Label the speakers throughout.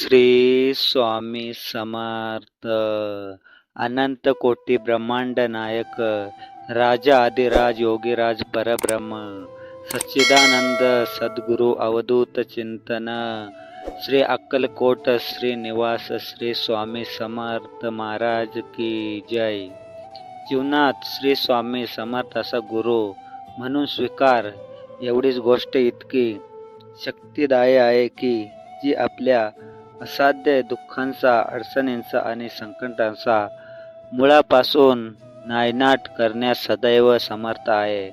Speaker 1: श्री स्वामी समर्थ अनंत कोटी ब्रह्मांड नायक राजा आदिराज योगीराज परब्रह्म सच्चिदानंद सद्गुरु अवधूत चिंतन श्री अक्कलकोट श्री निवास श्री स्वामी समर्थ महाराज की जय। जीवनात श्री स्वामी समर्थ असा गुरु म्हणून स्वीकार एवढीच गोष्ट इतकी शक्तिदायी आहे की जी आपल्या असाध्य दुःखांचा अडचणींचा आणि संकटांचा मुळापासून नायनाट करण्यास सदैव समर्थ आहे.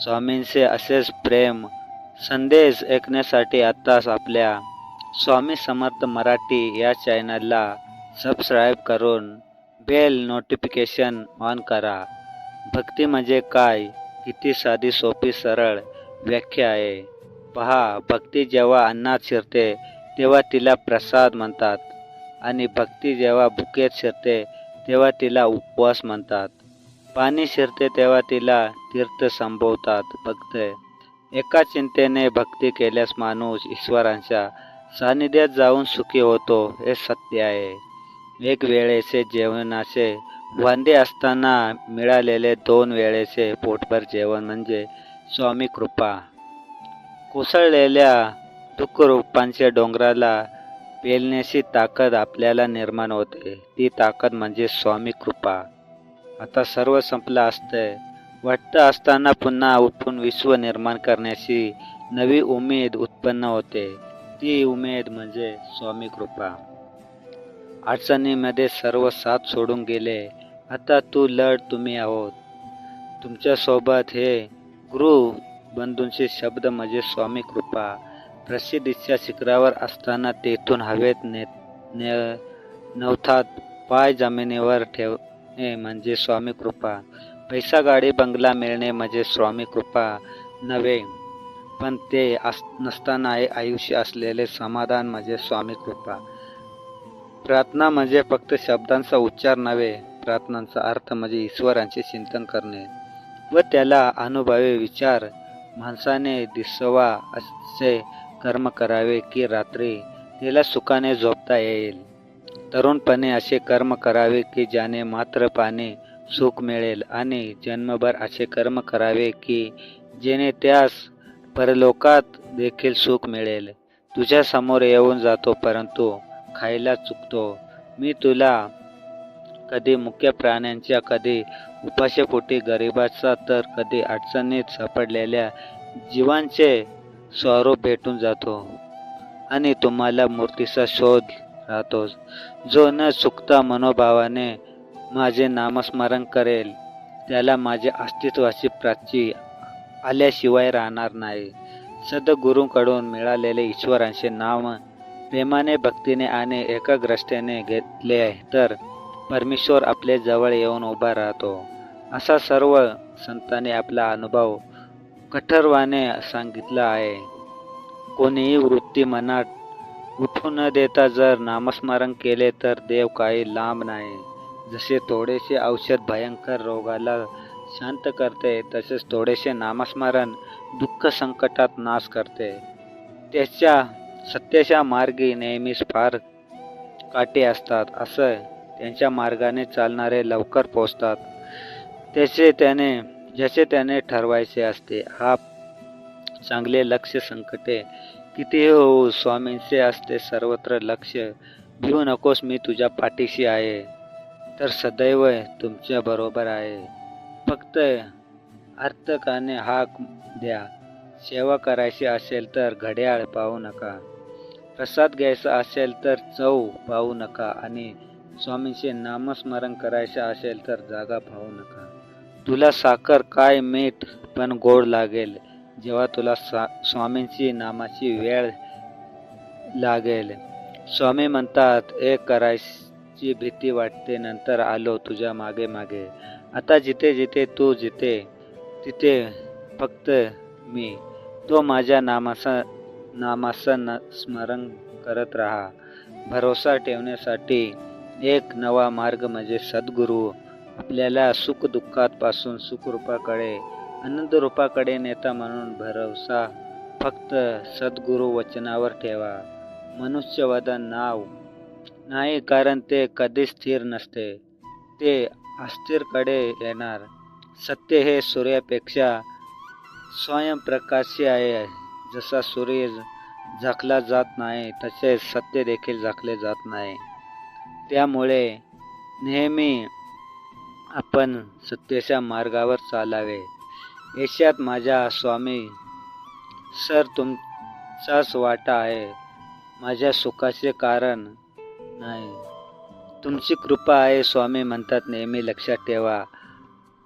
Speaker 1: स्वामींचे असेच प्रेम संदेश ऐकण्यासाठी आत्ताच आपल्या स्वामी समर्थ मराठी या चॅनलला सबस्क्राईब करून बेल नोटिफिकेशन ऑन करा. भक्ती म्हणजे काय? किती साधी सोपी सरळ व्याख्या आहे. पहा भक्ती जेव्हा अन्नात शिरते तेव्हा तिला प्रसाद म्हणतात. आणि भक्ती जेव्हा भुकेत शिरते तेव्हा तिला उपवास म्हणतात. पाणी शिरते तेव्हा तिला तीर्थ संभवतात भक्त. एका चिंतेने भक्ती केल्यास माणूस ईश्वरांच्या सानिध्यात जाऊन सुखी होतो हे सत्य आहे. एक वेळेचे जेवणाचे वांदे असताना मिळालेले दोन वेळेचे पोटभर जेवण म्हणजे स्वामी कृपा. कोसळलेल्या दुःखरूपांच्या डोंगराला पेलण्याची ताकद आपल्याला निर्माण होते. ती ताकद म्हणजे स्वामी कृपा. आता सर्व संपलं असतंय. वाटतं असताना पुन्हा उठून विश्व निर्माण करण्याची नवी उमेद उत्पन्न होते. ती उमेद म्हणजे स्वामी कृपा. अडचणीमध्ये सर्व साथ सोडून गेले. आता तू लढ तुम्ही आहोत. तुमच्यासोबत हे गुरु बंधूंचे शब्द म्हणजे स्वामी कृपा. प्रसिद्धीच्या शिखरावर असताना तेथून हवेत ने ने नवथात पाय जमिनीवर ठेवणे म्हणजे स्वामी कृपा. पैसा गाडी बंगला मिळणे म्हणजे स्वामी कृपा नव्हे. पण ते अस नसताना आयुष्य असलेले समाधान म्हणजे स्वामी कृपा. प्रार्थना म्हणजे फक्त शब्दांचा उच्चार नव्हे प्रार्थनांचा अर्थ म्हणजे ईश्वरांचे चिंतन करणे. व त्याला अनुभवी विचार माणसाने दिसवा असे कर्म करावे की रात्री तिला सुखाने झोपता येईल. तरुणपणे असे कर्म करावे की ज्याने मात्र पाने सुख मिळेल आणि जन्मभर असे कर्म करावे की जेणे त्यास परलोकात देखील सुख मिळेल. तुझ्या समोर येऊन जातो परंतु खायला चुकतो. मी तुला कधी मुख्य प्राण्यांच्या कधी उपाशेपोटी गरिबाचा तर कधी अडचणीत सापडलेल्या जीवांचे स्वरूप भेटून जातो आणि तुम्हाला मूर्तीचा शोध राहतोच जो न चुकता मनोभावाने माझे नामस्मरण करेल त्याला माझे अस्तित्वाची प्राची आल्याशिवाय राहणार नाही. सद्गुरूंकडून मिळालेले ईश्वरांचे नाम प्रेमाने भक्तीने आणि एकाग्रष्टेने घेतले तर परमेश्वर आपले जवळ येऊन उभा राहतो. असा सर्व संतांनी आपला अनुभव कठोरवाने सांगितलं आहे. कोणीही वृत्ती मनात उठू न देता जर नामस्मरण केले तर देव काही लांब नाही. जसे थोडेसे औषध भयंकर रोगाला शांत करते तसेच थोडेसे नामस्मरण दुःख संकटात नाश करते. त्याच्या सत्याच्या मार्गी नेहमीच फार काटे असतात. असं त्यांच्या मार्गाने चालणारे लवकर पोचतात त्याचे त्याने ज्याचे त्याने ठरवायचे असते हा चांगले लक्ष संकटे. कितीही होऊ स्वामींचे असते सर्वत्र लक्ष. भिवू नकोस मी तुझ्या पाठीशी आहे. तर सदैव तुमच्या बरोबर आहे. फक्त अर्थकाने हाक द्या. सेवा करायची असेल तर घड्याळ पाहू नका. प्रसाद घ्यायचा असेल तर चव पाहू नका. आणि स्वामींचे नामस्मरण करायचे असेल तर जागा पाहू नका. तुला साखर काय मीठ पण गोड लागेल. जेव्हा तुला सा स्वामींची नामाची वेळ लागेल. स्वामी म्हणतात एक करायची भीती वाटते नंतर आलो तुझ्या मागे मागे. आता जिथे जिथे तू जिथे तिथे फक्त मी. तो माझ्या नामाचा नामाचं स्मरण करत राहा. भरोसा ठेवण्यासाठी एक नवा मार्ग म्हणजे सद्गुरू. आपल्याला सुख दुःखापासून सुखरूपाकडे आनंद रूपाकडे नेता म्हणून भरवसा. फक्त सद्गुरू वचनावर ठेवा. मनुष्यवदन नाव. नाही कारण ते कधीच स्थिर नसते. ते अस्थिरकडे येणार. सत्य हे सूर्यापेक्षा स्वयंप्रकाशी आहे. जसा सूर्य झाकला जात नाही तसे सत्य देखील झाकले जात नाही. त्यामुळे नेहमी आपण सत्याच्या मार्गावर चालावे. यशात माझ्या स्वामी सर तुमचाच वाटा आहे. माझ्या सुखाचे कारण नाही. तुमची कृपा आहे स्वामी म्हणतात नेहमी लक्षात ठेवा.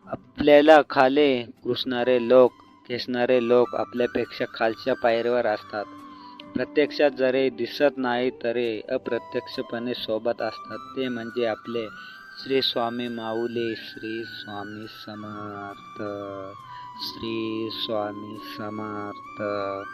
Speaker 1: आपल्याला खाली कृसणारे लोक खेचणारे लोक आपल्यापेक्षा खालच्या पायरीवर असतात. प्रत्यक्षात जरी दिसत नाही तरी अप्रत्यक्षपणे सोबत असतात. ते म्हणजे आपले श्री स्वामी माऊली श्री स्वामी समर्थ श्री स्वामी समर्थ.